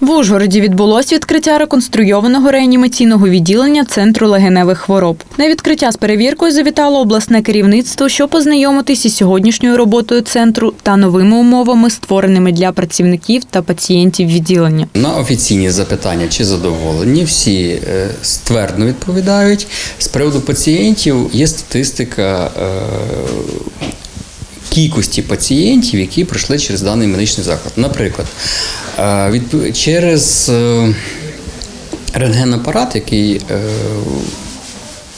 В Ужгороді відбулось відкриття реконструйованого реанімаційного відділення центру легеневих хвороб. На відкриття з перевіркою завітало обласне керівництво, щоб познайомитись із сьогоднішньою роботою центру та новими умовами, створеними для працівників та пацієнтів відділення. На офіційні запитання, чи задоволені, всі е, ствердно відповідають. З приводу пацієнтів є статистика е, кількості пацієнтів, які пройшли через даний медичний заклад. Наприклад, е, через е, рентгенапарат, який, е,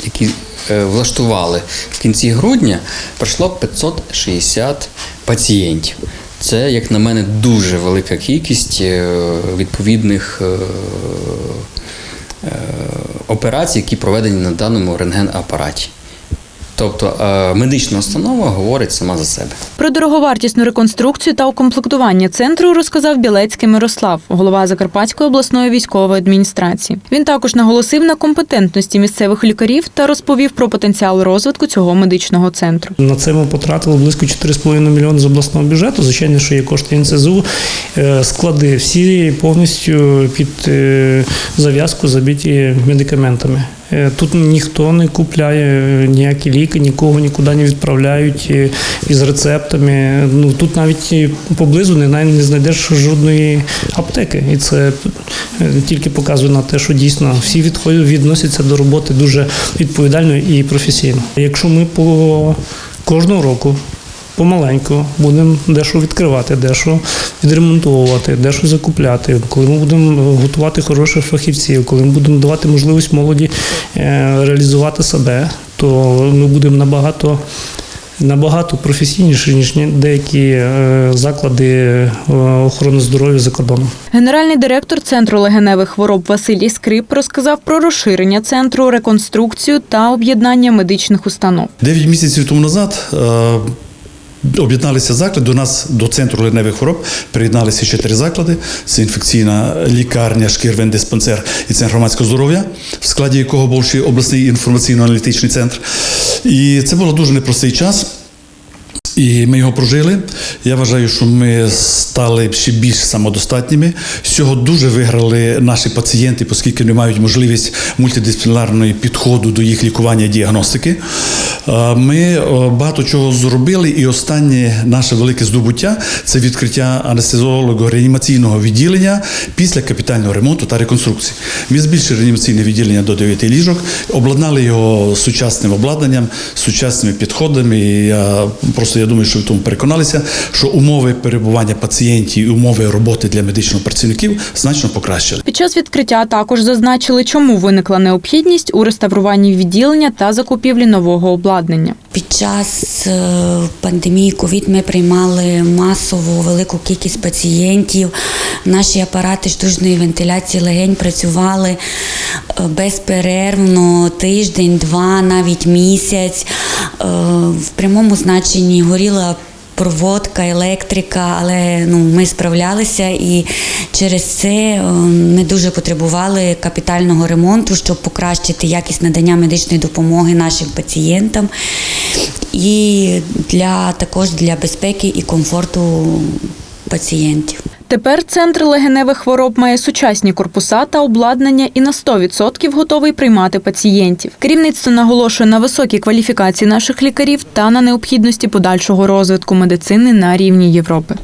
який влаштували в кінці грудня, пройшло 560 пацієнтів. Це, як на мене, дуже велика кількість відповідних операцій, які проведені на даному рентген-апараті. Тобто е, медична установа говорить сама за себе. Про дороговартісну реконструкцію та укомплектування центру розказав Білецький Мирослав, голова Закарпатської обласної військової адміністрації. Він також наголосив на компетентності місцевих лікарів та розповів про потенціал розвитку цього медичного центру. На це ми потратили близько 4,5 мільйони з обласного бюджету. Звичайно, що є кошти НСЗУ. Е, Склади всі повністю під е, зав'язку забиті медикаментами. Е, Тут ніхто не купляє ніякі ліки, нікого нікуди не відправляють е, із рецептами. Ну тут навіть поблизу не, не знайдеш жодної аптеки. І це е, тільки показує на те, що дійсно всі відходи відносяться до роботи дуже відповідально і професійно. Якщо ми по кожного року помаленьку будемо дещо відкривати, дещо відремонтовувати, дещо закупляти. Коли ми будемо готувати хороших фахівців, коли ми будемо давати можливість молоді е, реалізувати себе, то ми будемо набагато. Набагато професійніше, ніж деякі е, заклади е, охорони здоров'я за кордоном. Генеральний директор центру легеневих хвороб Василій Скрип розказав про розширення центру, реконструкцію та об'єднання медичних установ. Дев'ять місяців тому назад е, об'єдналися заклади. До нас, до центру леневих хвороб, приєдналися чотири заклади: це інфекційна лікарня, шкірвен, диспансер і центр громадського здоров'я, в складі якого був ще обласний інформаційно-аналітичний центр. І це було дуже непростий час. І ми його прожили. Я вважаю, що ми стали ще більш самодостатніми. З цього дуже виграли наші пацієнти, оскільки вони мають можливість мультидисциплінарної підходу до їх лікування і діагностики. Е, Ми е, багато чого зробили, і останнє наше велике здобуття це відкриття анестезіолого-реанімаційного відділення після капітального ремонту та реконструкції. Ми збільшили реанімаційне відділення до 9 ліжок, обладнали його сучасним обладнанням, сучасними підходами. І я просто я думаю, що в тому переконалися, що умови перебування пацієнтів і умови роботи для медичних працівників значно покращили. Під час відкриття також зазначили, чому виникла необхідність у реставруванні відділення та закупівлі нового обладнання. Під час е, пандемії ковід ми приймали масову велику кількість пацієнтів. Наші апарати штучної вентиляції легень працювали е, безперервно тиждень, два, навіть місяць. Е, В прямому значенні горіла. Проводка, електрика, але ну ми справлялися і через це не дуже потребували капітального ремонту, щоб покращити якість надання медичної допомоги нашим пацієнтам і для також для безпеки і комфорту пацієнтів. Тепер центр легеневих хвороб має сучасні корпуса та обладнання і на 100% готовий приймати пацієнтів. Керівництво наголошує на високій кваліфікації наших лікарів та на необхідності подальшого розвитку медицини на рівні Європи.